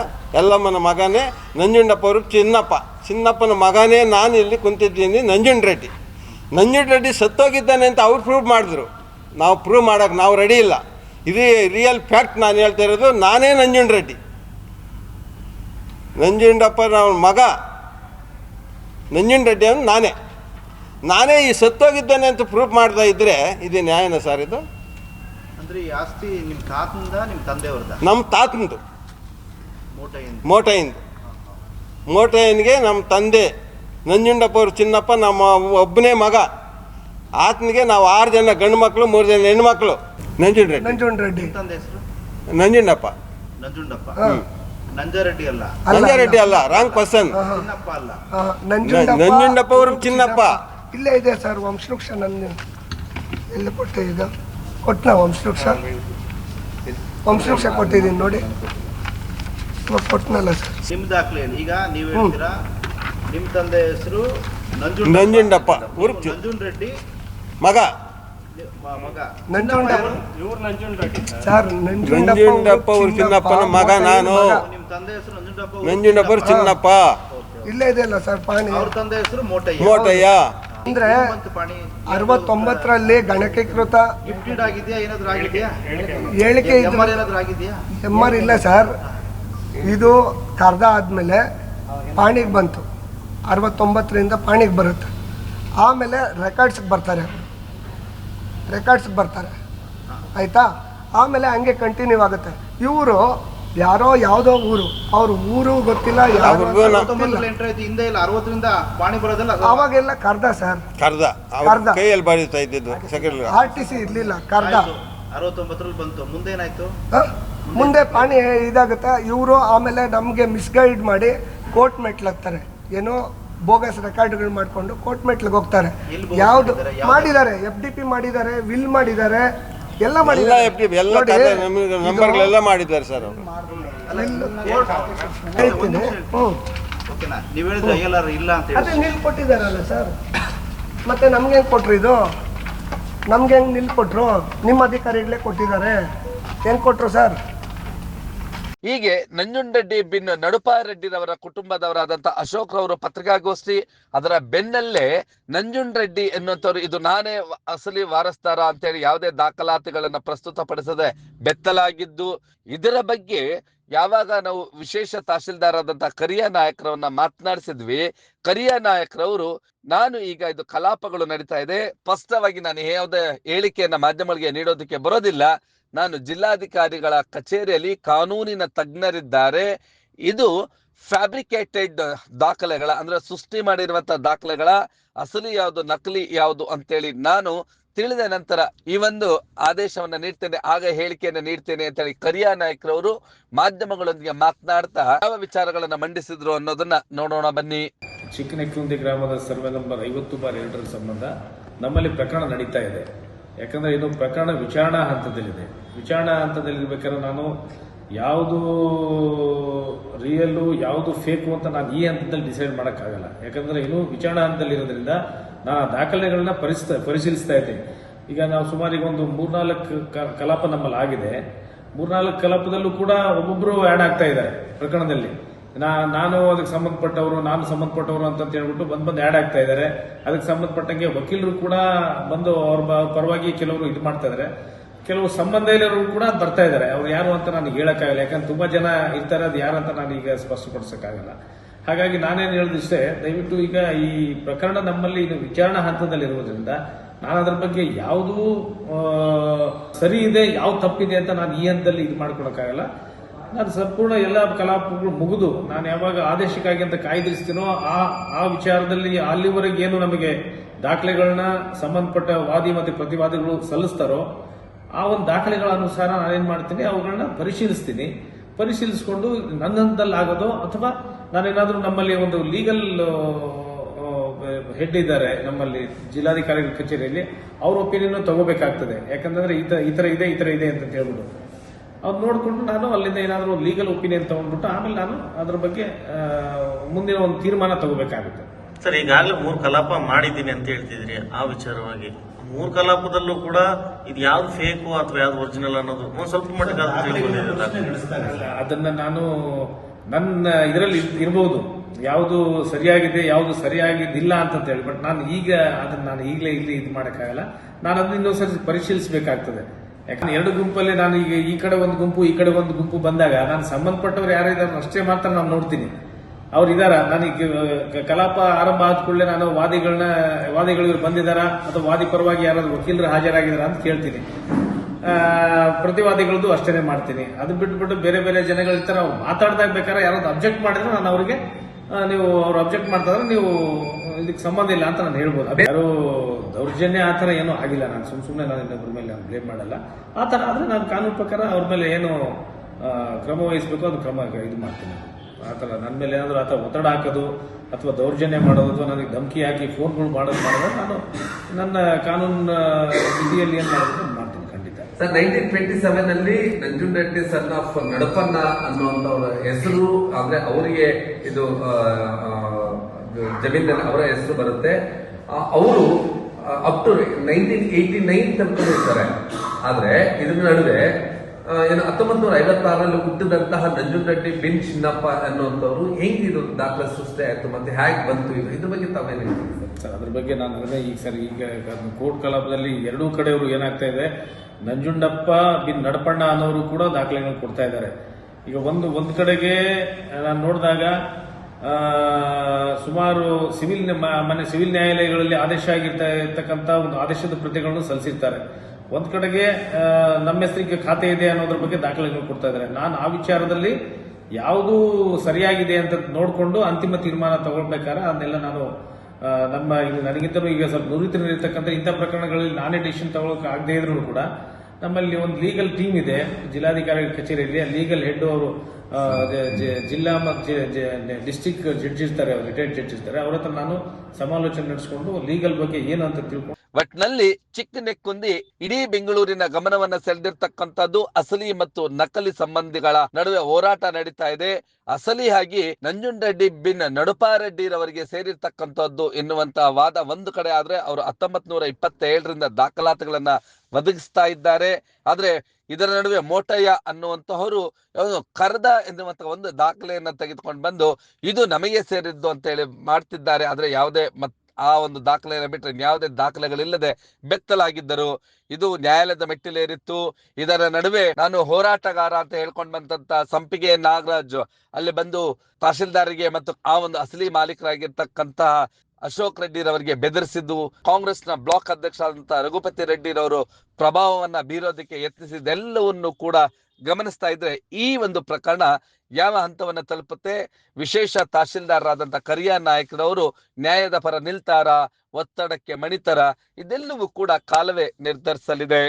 ಎಲ್ಲಮ್ಮನ ಮಗನೇ, ನಂಜುಂಡಪ್ಪ ಅವರು ಚಿನ್ನಪ್ಪ. ಚಿನ್ನಪ್ಪನ ಮಗನೇ ನಾನು ಇಲ್ಲಿ ಕುಂತಿದ್ದೀನಿ ನಂಜುಂಡ ರೆಡ್ಡಿ. ನಂಜುಂಡ ರೆಡ್ಡಿ ಸತ್ತೋಗಿದ್ದಾನೆ ಅಂತ ಅವ್ರು ಪ್ರೂವ್ ಮಾಡಿದ್ರು. ನಾವು ಪ್ರೂವ್ ಮಾಡೋಕ್ಕೆ ನಾವು ರೆಡಿ ಇಲ್ಲ. ಇದು ರಿಯಲ್ ಫ್ಯಾಕ್ಟ್ ನಾನು ಹೇಳ್ತಾ ಇರೋದು ನಾನೇ ನಂಜುಂಡ ರೆಡ್ಡಿ. ನಂಜುಂಡಪ್ಪನ ಮಗ ನಂಜುಂಡ ರೆಡ್ಡಿ ಅವನು ನಾನೇ. ನಾನೇ ಈ ಸತ್ತೋಗಿದ್ದಾನೆ ಅಂತ ಪ್ರೂಫ್ ಮಾಡ್ತಾ ಇದ್ದರೆ ಇದು ನ್ಯಾಯನ ಸರ್ ಇದು? ಅಂದ್ರೆ ಆಸ್ತಿ ನಿಮ್ಮ ತಾತನಿಂದ ನಿಮ್ಮ ತಂದೆಯವ್ರದ ನಮ್ಮ ತಾತಂದು. ಮೋಟಯಿಂದ. ಮೋಟಯ್ಯನಿಗೆ ನಮ್ಮ ತಂದೆ ನಂಜುಂಡಪ್ಪ ಅವರು ಚಿನ್ನಪ್ಪ ನಮ್ಮ ಒಬ್ಬನೇ ಮಗ. ಆತನಿಗೆ ನಾವು ಆರು ಜನ ಗಂಡು ಮಕ್ಕಳು ಮೂರು ಜನ ಹೆಣ್ಮಕ್ಳು ನಂಜುಂಡ ರೆಡ್ಡಿ ನಂಜುಂಡ ರೆಡ್ಡಿ ತಂದೆ ಹೆಸರು? ನಂಜುಂಡಪ್ಪ. ನಂಜುಂಡಪ್ಪ. ಹಾ. ನಂಜಾರೆಡ್ಡಿ ಅಲ್ಲ? ಅಲ್ಲ, ನಂಜರೆಡ್ಡಿ ಅಲ್ಲ ರಾಂಗ್ ಪರ್ಸನ್ ಚಿನ್ನಪ್ಪ ಅಲ್ಲ. ಆ, ನಂಜುಂಡಪ್ಪ. ನಂಜುಂಡಪ್ಪ ಅವರು ಚಿನ್ನಪ್ಪ. ಇಲ್ಲೇ ಇದೆ ಸರ್ ವಂಶವೃಕ್ಷ ನನ್ನ ಎಲ್ಲಿ ಕೊಟ್ಟೆ ಇದು ಕೊಟ್ಟನ ವಂಶವೃಕ್ಷ ವಂಶವೃಕ್ಷ ಕೊಟ್ಟಿದ್ದೀನಿ ನೋಡಿ. ಕೊಟ್ಟನಲ್ಲ ಸರ್. ನಿಮ್ ದಾಖಲೆ ಈಗ ನೀವು ಹೇಳ್ತೀರಾ ನಿಮ್ ತಂದೆ ಹೆಸರು ನಂಜುಂಡ ನಂಜುಂಡಪ್ಪ ಊರು ನಂಜುಂಡ ರೆಡ್ಡಿ. ಮಗ. ನಿ- ಮ- ಮಗ ನಂಜುಂಡಪ್ಪ ಸರ್. ನಂಜುಂಡಪ್ಪ ಅವ್ರ ಚಿನ್ನಪ್ಪನ ಮಗ ನಾನು. ನಿಮ್ ತಂದೆ ಹೆಸರು ನಂಜುಂಡಪ್ಪ ಊರು ನಂಜುಂಡಪ್ಪ ಅವ್ರ ಚಿನ್ನಪ್ಪ. ಇಲ್ಲೇ ಇದೆಯಲ್ಲ ಸರ್ ಪಾಣಿ. ಅವ್ರ ತಂದೆ ಹೆಸರು ಮೋಟಯ್ಯ. ಮೋಟಯ್ಯ. ಅಂದ್ರೆ ಮತ್ತು ಪಾಣಿ. ಅರವತ್ತೊಂಬತ್ತರಲ್ಲಿ ಗಣಕೀಕೃತ ಗಿಫ್ಟೆಡ್ ಆಗಿದೆಯಾ? ಏನಾದ್ರು ಆಗಿದ್ಯಾ? ಹೇಳಿಕೆ ಎಂ ಇದ್ರು ಆರ್ ಏನಾದ್ರು ಆಗಿದೆಯಾ? ಎಂ ಆರ್ ಇಲ್ಲ ಸರ್. ಇದು ಕರ್ದ ಆದಮೇಲೆ ಪಾಣಿಗೆ ಬಂತು. ಅರವತ್ತೊಂಬತ್ತರಿಂದ ಪಾಣಿಗೆ ಬರುತ್ತೆ. ಆಮೇಲೆ ರೆಕಾರ್ಡ್ಸ್ಗೆ ಬರ್ತಾರೆ. ರೆಕಾರ್ಡ್ಸ್ಗೆ ಬರ್ತಾರೆ. ಆಯಿತಾ? ಆಮೇಲೆ ಹಂಗೆ ಕಂಟಿನ್ಯೂ ಆಗುತ್ತೆ. ಇವರು ಯಾರೋ ಯಾವುದೋ ಊರು. ಅವ್ರ ಊರು ಗೊತ್ತಿಲ್ಲ ಯಾರು ಅವ್ರಿಗೂ ಎಂಟರ್ ಆಯ್ತು ಹಿಂದೆ ಇಲ್ಲ ಅರವತ್ತರಿಂದ ಪಾಣಿ ಬರೋದಲ್ಲ ಅದು? ಅವಾಗೆಲ್ಲ ಕರ್ದ ಸರ್. ಕರ್ದ. ಕರ್ದ. ಕೈಯಲ್ಲಿ ಬರೀತಾ ಇದ್ದಿದ್ದು ಸೆಕೆಂಡ್ ಆರ್ ಟಿ ಸಿ ಇರಲಿಲ್ಲ ಕರ್ದ. ಅರವತ್ತೊಂಬತ್ತರಲ್ಲಿ ಬಂತು. ಮುಂದೆ ಏನಾಯ್ತು? ಮುಂದೆ ಪಾಣಿ ಇದಾಗುತ್ತೆ? ಇವರು ಆಮೇಲೆ ನಮಗೆ ಮಿಸ್ಗೈಡ್ ಮಾಡಿ ಕೋರ್ಟ್ ಮೆಟ್ಲಾಗ್ತಾರೆ ಏನೋ ಬೋಗಸ್ ರೆಕಾರ್ಡ್ಗಳು ಮಾಡಿಕೊಂಡು ಕೋರ್ಟ್ ಮೆಟ್ಲಿಗೆ ಹೋಗ್ತಾರೆ. ಯಾವುದು ಮಾಡಿದ್ದಾರೆ? ಎಫ್ ಡಿ ಪಿ ಮಾಡಿದ್ದಾರೆ ವಿಲ್ ಮಾಡಿದ್ದಾರೆ ಎಲ್ಲ ಮಾಡಿದ್ದಾರೆ. ಎಲ್ಲ ಮಾಡಿದ್ದಾರೆ ಸರ್ ಹೇಳ್ತೀನಿ. ಹ್ಞೂ ಅದೇ ನಿಲ್ ಕೊಟ್ಟಿದ್ದಾರಲ್ಲ ಸರ್. ಮತ್ತೆ ನಮ್ಗೆ ಹೆಂಗ್ ಕೊಟ್ರು ಇದು? ನಮ್ಗೆ ಹೆಂಗೆ ನಿಲ್ ಕೊಟ್ರು? ನಿಮ್ಮ ಅಧಿಕಾರಿಗಳೇ ಕೊಟ್ಟಿದ್ದಾರೆ. ಹೆಂಗ್ ಕೊಟ್ರು ಸರ್? ಹೀಗೆ ನಂಜುಂಡೆಡ್ಡಿ ಬಿನ್ ನಡುಪಾರೆಡ್ಡಿರವರ ಕುಟುಂಬದವರಾದಂತಹ ಅಶೋಕ್ ರವರು ಪತ್ರಿಕಾಗೋಷ್ಠಿ, ಅದರ ಬೆನ್ನಲ್ಲೇ ನಂಜುಂಡರೆಡ್ಡಿ ಎನ್ನುವಂಥವ್ರು, ಇದು ನಾನೇ ಅಸಲಿ ವಾರಸ್ತಾರ ಅಂತೇಳಿ ಯಾವುದೇ ದಾಖಲಾತಿಗಳನ್ನ ಪ್ರಸ್ತುತಪಡಿಸದೆ ಬೆತ್ತಲಾಗಿದ್ದು, ಇದರ ಬಗ್ಗೆ ಯಾವಾಗ ನಾವು ವಿಶೇಷ ತಹಶೀಲ್ದಾರ್ ಆದಂತ ಕರಿಯ ನಾಯಕರವನ್ನ ಮಾತನಾಡಿಸಿದ್ವಿ, ಕರಿಯ ನಾಯಕರವರು, ನಾನು ಈಗ ಇದು ಕಲಾಪಗಳು ನಡೀತಾ ಇದೆ, ಸ್ಪಷ್ಟವಾಗಿ ನಾನು ಯಾವುದೇ ಹೇಳಿಕೆಯನ್ನ ಮಾಧ್ಯಮಗಳಿಗೆ ನೀಡೋದಕ್ಕೆ ಬರೋದಿಲ್ಲ. ನಾನು ಜಿಲ್ಲಾಧಿಕಾರಿಗಳ ಕಚೇರಿಯಲ್ಲಿ ಕಾನೂನಿನ ತಜ್ಞರಿದ್ದಾರೆ. ಇದು ಫ್ಯಾಬ್ರಿಕೇಟೆಡ್ ದಾಖಲೆಗಳ, ಅಂದ್ರೆ ಸೃಷ್ಟಿ ಮಾಡಿರುವಂತಹ ದಾಖಲೆಗಳ, ಅಸಲಿ ಯಾವುದು, ನಕಲಿ ಯಾವುದು ಅಂತೇಳಿ ನಾನು ತಿಳಿದ ನಂತರ ಈ ಒಂದು ಆದೇಶವನ್ನ ನೀಡ್ತೇನೆ. ಆಗ ಹೇಳಿಕೆಯನ್ನ ನೀಡ್ತೇನೆ ಅಂತ ಹೇಳಿ ಕರಿಯಾ ನಾಯಕರವರು ಮಾಧ್ಯಮಗಳೊಂದಿಗೆ ಮಾತನಾಡ್ತಾ ಯಾವ ವಿಚಾರಗಳನ್ನ ಮಂಡಿಸಿದ್ರು ಅನ್ನೋದನ್ನ ನೋಡೋಣ ಬನ್ನಿ. ಚಿಕ್ಕನೆಕ್ಕುಂದಿ ಗ್ರಾಮದ ಸರ್ವೆ ನಂಬರ್ ಐವತ್ತು ಬಾರ್ ಎರಡರ ಸಂಬಂಧ ನಮ್ಮಲ್ಲಿ ಪ್ರಕರಣ ನಡೀತಾ ಇದೆ. ಯಾಕಂದ್ರೆ ಇದು ಪ್ರಕರಣ ವಿಚಾರಣಾ ಹಂತದಲ್ಲಿದೆ. ವಿಚಾರಣಾ ಹಂತದಲ್ಲಿರ್ಬೇಕಾದ್ರೆ ನಾನು ಯಾವುದು ರಿಯಲ್ಲು, ಯಾವುದು ಫೇಕು ಅಂತ ನಾನು ಈ ಹಂತದಲ್ಲಿ ಡಿಸೈಡ್ ಮಾಡೋಕ್ಕಾಗಲ್ಲ. ಯಾಕಂದ್ರೆ ಇನ್ನು ವಿಚಾರಣಾ ಹಂತದಲ್ಲಿರೋದ್ರಿಂದ ನಾನು ಆ ದಾಖಲೆಗಳನ್ನ ಪರಿಸ್ತಾ, ಪರಿಶೀಲಿಸ್ತಾ ಇದ್ದೀನಿ. ಈಗ ನಾವು ಸುಮಾರು ಈಗ ಒಂದು ಮೂರ್ನಾಲ್ಕು ಕಲಾಪ ನಮ್ಮಲ್ಲಿ ಆಗಿದೆ ಮೂರ್ನಾಲ್ಕು ಕಲಾಪದಲ್ಲೂ ಕೂಡ ಒಬ್ಬೊಬ್ಬರು ಆ್ಯಡ್ ಆಗ್ತಾ ಇದ್ದಾರೆ ಪ್ರಕರಣದಲ್ಲಿ. ನಾ, ನಾನು ಅದಕ್ಕೆ ಸಂಬಂಧಪಟ್ಟವರು, ನಾನು ಸಂಬಂಧಪಟ್ಟವರು ಅಂತ ಹೇಳ್ಬಿಟ್ಟು ಬಂದು ಬಂದು ಆ್ಯಡ್ ಆಗ್ತಾ ಇದ್ದಾರೆ ಅದಕ್ಕೆ ಸಂಬಂಧಪಟ್ಟಂಗೆ ವಕೀಲರು ಕೂಡ ಬಂದು ಅವ್ರ ಪರವಾಗಿ ಕೆಲವರು ಇದು ಮಾಡ್ತಾ ಇದ್ದಾರೆ ಕೆಲವು ಸಂಬಂಧ ಇಲ್ಲರು ಕೂಡ ಬರ್ತಾ ಇದ್ದಾರೆ ಅವ್ರು ಯಾರು ಅಂತ ನನಗೆ ಹೇಳೋಕ್ಕಾಗಲ್ಲ. ಯಾಕಂದ್ರೆ ತುಂಬ ಜನ ಇರ್ತಾರೆ, ಅದು ಯಾರು ಅಂತ ನಾನು ಈಗ ಸ್ಪಷ್ಟಪಡಿಸಕ್ಕಾಗಲ್ಲ. ಹಾಗಾಗಿ ನಾನೇನು ಹೇಳಿದಿಷ್ಟೇ ದಯವಿಟ್ಟು ಈಗ ಈ ಪ್ರಕರಣ ನಮ್ಮಲ್ಲಿ ಇದು ವಿಚಾರಣಾ ಹಂತದಲ್ಲಿರುವುದರಿಂದ ನಾನು ಅದ್ರ ಬಗ್ಗೆ ಯಾವುದೂ ಸರಿ ಇದೆ, ಯಾವ್ದು ತಪ್ಪಿದೆ ಅಂತ ನಾನು ಈ ಹಂತದಲ್ಲಿ ಇದು ಮಾಡ್ಕೊಳಕ್ಕಾಗಲ್ಲ. ನಾನು ಸಂಪೂರ್ಣ ಎಲ್ಲ ಕಲಾಪಗಳು ಮುಗಿದು ನಾನು ಯಾವಾಗ ಆದೇಶಕ್ಕಾಗಿ ಅಂತ ಕಾಯ್ದಿರಿಸ್ತೀನೋ ಆ ಆ ವಿಚಾರದಲ್ಲಿ ಅಲ್ಲಿವರೆಗೆ ಏನು ನಮಗೆ ದಾಖಲೆಗಳನ್ನ ಸಂಬಂಧಪಟ್ಟ ವಾದಿ ಮತ್ತು ಪ್ರತಿವಾದಿಗಳು ಸಲ್ಲಿಸ್ತಾರೋ ಆ ಒಂದು ದಾಖಲೆಗಳ ಅನುಸಾರ ನಾನೇನ್ ಮಾಡ್ತೀನಿ, ಅವುಗಳನ್ನ ಪರಿಶೀಲಿಸ್ತೀನಿ. ಪರಿಶೀಲಿಸಿಕೊಂಡು ನನ್ನ ಹಂತದಲ್ಲಿ ಆಗೋದು ಅಥವಾ ನಾನೇನಾದರೂ ನಮ್ಮಲ್ಲಿ ಒಂದು ಲೀಗಲ್ ಹೆಡ್ ಇದ್ದಾರೆ ನಮ್ಮಲ್ಲಿ ಜಿಲ್ಲಾಧಿಕಾರಿಗಳ ಕಚೇರಿಯಲ್ಲಿ, ಅವ್ರ ಒಪಿನಿಯನ್ ತಗೋಬೇಕಾಗ್ತದೆ. ಯಾಕಂತಂದ್ರೆ ಈ ಥರ ಇದೆ, ಈ ಥರ ಇದೆ ಅಂತ ಹೇಳ್ಬಿಟ್ಟು. ಅವ್ರು ನೋಡಿಕೊಂಡು ನಾನು ಅಲ್ಲಿಂದ ಏನಾದರೂ ಲೀಗಲ್ ಒಪಿನಿಯನ್ ತಗೊಂಡ್ಬಿಟ್ಟು ಆಮೇಲೆ ನಾನು ಅದ್ರ ಬಗ್ಗೆ ಮುಂದಿನ ಒಂದು ತೀರ್ಮಾನ ತಗೋಬೇಕಾಗುತ್ತೆ. ಸರ್ ಈಗಾಗಲೇ ಮೂರು ಕಲಾಪ ಮಾಡಿದ್ದೀನಿ ಅಂತ ಹೇಳ್ತಿದ್ರಿ. ಆ ವಿಚಾರವಾಗಿ ಮೂರು ಕಲಾಪದಲ್ಲೂ ಕೂಡ ಇದು ಯಾವ್ದು ಫೇಕು ಅಥವಾ ಯಾವ್ದು ಒರಿಜಿನಲ್ ಅನ್ನೋದು ಒಂದು ಸ್ವಲ್ಪ ಮಟ್ಟಿಗೆ? ಅದನ್ನ ನಾನು ನನ್ನ ಇದರಲ್ಲಿ ಇರಬಹುದು ಯಾವುದು ಸರಿಯಾಗಿದೆ ಯಾವುದು ಸರಿಯಾಗಿದ್ದಿಲ್ಲ ಅಂತ ಹೇಳಿ ಬಟ್ ನಾನು ಈಗ ಅದನ್ನ ನಾನು ಈಗಲೇ ಇಲ್ಲಿ ಇದು ಮಾಡೋಕ್ಕಾಗಲ್ಲ. ನಾನು ಅದನ್ನ ಇನ್ನೊಂದ್ಸರಿ ಪರಿಶೀಲಿಸಬೇಕಾಗ್ತದೆ. ಯಾಕಂದ್ರೆ ಎರಡು ಗುಂಪಲ್ಲಿ ನಾನು ಈಗ ಈ ಕಡೆ ಒಂದು ಗುಂಪು, ಈ ಕಡೆ ಒಂದು ಗುಂಪು ಬಂದಾಗ ನಾನು ಸಂಬಂಧಪಟ್ಟವ್ರು ಯಾರು ಇದ್ದಾರೆ ಅಷ್ಟೇ ಮಾತ್ರ ನಾನು ನೋಡ್ತೀನಿ. ಅವ್ರು ಇದಾರ? ನಾನು ಈಗ ಕಲಾಪ ಆರಂಭ ಆದ ಕೂಡಲೇ ನಾನು ವಾದಿಗಳನ್ನ ವಾದಿಗಳು ಇವ್ರು ಬಂದಿದಾರ ಅಥವಾ ವಾದಿ ಪರವಾಗಿ ಯಾರಾದ್ರು ವಕೀಲರು ಹಾಜರಾಗಿದಾರ ಅಂತ ಕೇಳ್ತೀನಿ. ಪ್ರತಿವಾದಿಗಳದ್ದು ಅಷ್ಟೇ ಮಾಡ್ತೀನಿ. ಅದು ಬಿಟ್ಬಿಟ್ಟು ಬೇರೆ ಬೇರೆ ಜನಗಳ ಇರ್ತಾರೆ ಮಾತಾಡ್ದಾಗ ಬೇಕಾದ್ರೆ ಯಾರಾದ್ರು ಅಬ್ಜೆಕ್ಟ್ ಮಾಡಿದ್ರೆ ನಾನು ಅವ್ರಿಗೆ ನೀವು ಅವ್ರು ಅಬ್ಜೆಕ್ಟ್ ಮಾಡ್ತಾರೆ ನೀವು ಇದಕ್ಕೆ ಸಂಬಂಧ ಇಲ್ಲ ಅಂತ ನಾನು ಹೇಳ್ಬೋದು. ಯಾರು ದೌರ್ಜನ್ಯ ಆ ಥರ ಏನೂ ಆಗಿಲ್ಲ. ನಾನು ಸುಮ್ಮ ಸುಮ್ಮನೆ ನಾನು ಇನ್ನೊಬ್ಬರ ಮೇಲೆ ನಾನು ಬ್ಲೇಮ್ ಮಾಡಲ್ಲ. ಆ ಥರ ಆದರೆ ನಾನು ಕಾನೂನು ಪ್ರಕಾರ ಅವ್ರ ಮೇಲೆ ಏನು ಕ್ರಮ ವಹಿಸಬೇಕು ಅದು ಕ್ರಮ ಇದು ಮಾಡ್ತೀನಿ ಆ ಥರ ನನ್ನ ಮೇಲೆ ಏನಾದರೂ ಆ ಥರ ಒತ್ತಡ ಹಾಕೋದು ಅಥವಾ ದೌರ್ಜನ್ಯ ಮಾಡೋದು ಅಥವಾ ನನಗೆ ಧಮಕಿ ಹಾಕಿ ಫೋನ್ಗಳು ಮಾಡೋದು ಮಾಡಿದ್ರೆ ನಾನು ನನ್ನ ಕಾನೂನು ವಿಧಿಯಲ್ಲಿ ಏನು ಮಾಡೋದು ಮಾಡ್ತೀನಿ ಖಂಡಿತ. ಸರ್ ನೈನ್ಟೀನ್ ಟ್ವೆಂಟಿ ಸೆವೆನ್ ಅಲ್ಲಿ ನಂಜುಂಡರೆಡ್ಡಿ ಸನ್ ಆಫ್ ನಡಪನ್ನ ಅನ್ನುವಂಥವ್ರ ಹೆಸರು ಅಂದ್ರೆ ಅವರಿಗೆ ಇದು ಆ, ಅವರ ಹೆಸರು ಬರುತ್ತೆ. ಅವರು up to nineteen eighty nine ತನಕ ಇರ್ತಾರೆ. ಆದ್ರೆ ಇದ್ರ ನಡುವೆ ಏನು ಹತ್ತೊಂಬತ್ ನೂರ ಐವತ್ತಾರರಲ್ಲಿ ಹುಟ್ಟಿದಂತಹ ನಂಜುಂಡರೆಡ್ಡಿ ಬಿನ್ ಚಿನ್ನಪ್ಪ ಅನ್ನುವಂಥವ್ರು ಹೆಂಗ್ ಇದು ದಾಖಲೆ ಸೃಷ್ಟಿ ಆಯ್ತು ಮತ್ತೆ ಹೇಗೆ ಬಂತು ಇದು? ಇದ್ರ ಬಗ್ಗೆ ತಾವೇನು ಸರ್? ಅದ್ರ ಬಗ್ಗೆ ನಾನು ಅದೇ ಈಗ ಸರ್ ಈಗ ಕೋರ್ಟ್ ಕಲಾಪದಲ್ಲಿ ಎರಡೂ ಕಡೆಯವರು ಏನಾಗ್ತಾ ಇದೆ ನಂಜುಂಡಪ್ಪ ಬಿನ್ ನಡಪಣ್ಣ ಅನ್ನೋರು ಕೂಡ ದಾಖಲೆಗಳನ್ನು ಕೊಡ್ತಾ ಇದ್ದಾರೆ. ಈಗ ಒಂದು ಒಂದು ಕಡೆಗೆ ನಾನು ನೋಡಿದಾಗ ಸುಮಾರು ಸಿವಿಲ್ ಮನೆ ಸಿವಿಲ್ ನ್ಯಾಯಾಲಯಗಳಲ್ಲಿ ಆದೇಶ ಆಗಿರ್ತಾ ಇರ್ತಕ್ಕಂಥ ಒಂದು ಆದೇಶದ ಪ್ರತಿಗಳನ್ನು ಸಲ್ಲಿಸಿರ್ತಾರೆ. ಒಂದ್ ಕಡೆಗೆ ನಮ್ಮ ಹೆಸರಿಗೆ ಖಾತೆ ಇದೆ ಅನ್ನೋದ್ರ ಬಗ್ಗೆ ದಾಖಲೆಗಳು ಕೊಡ್ತಾ ಇದ್ದಾರೆ. ನಾನು ಆ ವಿಚಾರದಲ್ಲಿ ಯಾವುದು ಸರಿಯಾಗಿದೆ ಅಂತ ನೋಡಿಕೊಂಡು ಅಂತಿಮ ತೀರ್ಮಾನ ತಗೊಳ್ಬೇಕಾದ್ರೆ ಅದನ್ನೆಲ್ಲ ನಾನು ನಮ್ಮ ನನಗಿಂತಲೂ ಈಗ ಸ್ವಲ್ಪ ನುರಿತರಿರ್ತಕ್ಕಂಥ ಇಂಥ ಪ್ರಕರಣಗಳಲ್ಲಿ ನಾನೇ ಡಿಸಿಷನ್ ತಗೊಳಕ್ ಆಗದೇ ಇದ್ರು ಕೂಡ ನಮ್ಮಲ್ಲಿ ಒಂದು ಲೀಗಲ್ ಟೀಮ್ ಇದೆ ಜಿಲ್ಲಾಧಿಕಾರಿ ಕಚೇರಿಯಲ್ಲಿ. ಲೀಗಲ್ ಹೆಡ್ ಅವರು ಜಿಲ್ಲಾ ಮತ್ತು ಡಿಸ್ಟಿಕ್ ಜಡ್ಜ್ ಇರ್ತಾರೆ, ರಿಟೈರ್ಡ್ ಜಡ್ಜ್ ಇರ್ತಾರೆ, ಅವ್ರ ಹತ್ರ ನಾನು ಸಮಾಲೋಚನೆ ನಡೆಸ್ಕೊಂಡು, ಲೀಗಲ್ ಬಗ್ಗೆ ಏನು ಅಂತ ತಿಳ್ಕೊಂಡು ಒಟ್ನಲ್ಲಿ ಚಿಕ್ಕ ನೆಕ್ಕುಂದಿ ಇಡೀ ಬೆಂಗಳೂರಿನ ಗಮನವನ್ನ ಸೆಳೆದಿರ್ತಕ್ಕಂಥದ್ದು ಅಸಲಿ ಮತ್ತು ನಕಲಿ ಸಂಬಂಧಿಗಳ ನಡುವೆ ಹೋರಾಟ ನಡೀತಾ ಇದೆ. ಅಸಲಿಯಾಗಿ ನಂಜುಂಡರೆಡ್ಡಿ ಬಿನ್ ನಡುಪಾರೆಡ್ಡಿರವರಿಗೆ ಸೇರಿರ್ತಕ್ಕಂಥದ್ದು ಎನ್ನುವಂತಹ ವಾದ ಒಂದು ಕಡೆ ಆದ್ರೆ ಅವರು ಹತ್ತೊಂಬತ್ ನೂರ ಇಪ್ಪತ್ತೇಳರಿಂದ ದಾಖಲಾತಿಗಳನ್ನ ಒದಗಿಸ್ತಾ ಇದ್ದಾರೆ. ಆದ್ರೆ ಇದರ ನಡುವೆ ಮೋಟಯ್ಯ ಅನ್ನುವಂತಹವರು ಕರದ ಎನ್ನುವಂತ ಒಂದು ದಾಖಲೆಯನ್ನ ತೆಗೆದುಕೊಂಡು ಬಂದು, ಇದು ನಮಗೆ ಸೇರಿದ್ದು ಅಂತ ಹೇಳಿ ಮಾಡ್ತಿದ್ದಾರೆ. ಆದ್ರೆ ಯಾವುದೇ ಮತ್ ಆ ಒಂದು ದಾಖಲೆಯನ್ನು ಬಿಟ್ಟರೆ ಯಾವುದೇ ದಾಖಲೆಗಳಿಲ್ಲದೆ ಬೆತ್ತಲಾಗಿದ್ದರು. ಇದು ನ್ಯಾಯಾಲಯದ ಮೆಟ್ಟಿಲೇರಿತ್ತು. ಇದರ ನಡುವೆ ನಾನು ಹೋರಾಟಗಾರ ಅಂತ ಹೇಳ್ಕೊಂಡು ಬಂದಂತ ಸಂಪಿಗೆ ನಾಗರಾಜ್ ಅಲ್ಲಿ ಬಂದು ತಹಶೀಲ್ದಾರಿಗೆ ಮತ್ತು ಆ ಒಂದು ಅಸಲಿ ಮಾಲೀಕರಾಗಿರ್ತಕ್ಕಂತಹ ಅಶೋಕ್ ರೆಡ್ಡಿರವರಿಗೆ ಬೆದರಿಸಿದ್ದು, ಕಾಂಗ್ರೆಸ್ನ ಬ್ಲಾಕ್ ಅಧ್ಯಕ್ಷರಾದಂತಹ ರಘುಪತಿ ರೆಡ್ಡಿರವರು ಪ್ರಭಾವವನ್ನ ಬೀರೋದಕ್ಕೆ ಯತ್ನಿಸಿದ್ದೆಲ್ಲವನ್ನು ಕೂಡ ಗಮನಿಸ್ತಾ ಇದ್ರೆ ಈ ಒಂದು ಪ್ರಕರಣ ಯಾವ ಹಂತವನ್ನ ತಲುಪುತ್ತೆ? ವಿಶೇಷ ತಹಶೀಲ್ದಾರರಾದಂತ ಕರಿಯ ನಾಯಕರವರು ನ್ಯಾಯದ ಪರ ನಿಲ್ತಾರ? ಒತ್ತಡಕ್ಕೆ ಮಣಿತರ? ಇದೆಲ್ಲವೂ ಕೂಡ ಕಾಲವೇ ನಿರ್ಧರಿಸಲಿದೆ.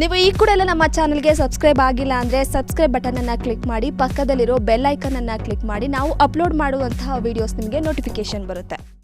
ನೀವು ಈ ಕೂಡ ಎಲ್ಲ ನಮ್ಮ ಚಾನಲ್ಗೆ ಸಬ್ಸ್ಕ್ರೈಬ್ ಆಗಿಲ್ಲ ಅಂದರೆ ಸಬ್ಸ್ಕ್ರೈಬ್ ಬಟನನ್ನು ಕ್ಲಿಕ್ ಮಾಡಿ, ಪಕ್ಕದಲ್ಲಿರೋ ಬೆಲ್ ಐಕನನ್ನು ಕ್ಲಿಕ್ ಮಾಡಿ, ನಾವು ಅಪ್ಲೋಡ್ ಮಾಡುವಂತಹ ವಿಡಿಯೋಸ್ ನಿಮಗೆ ನೋಟಿಫಿಕೇಶನ್ ಬರುತ್ತೆ.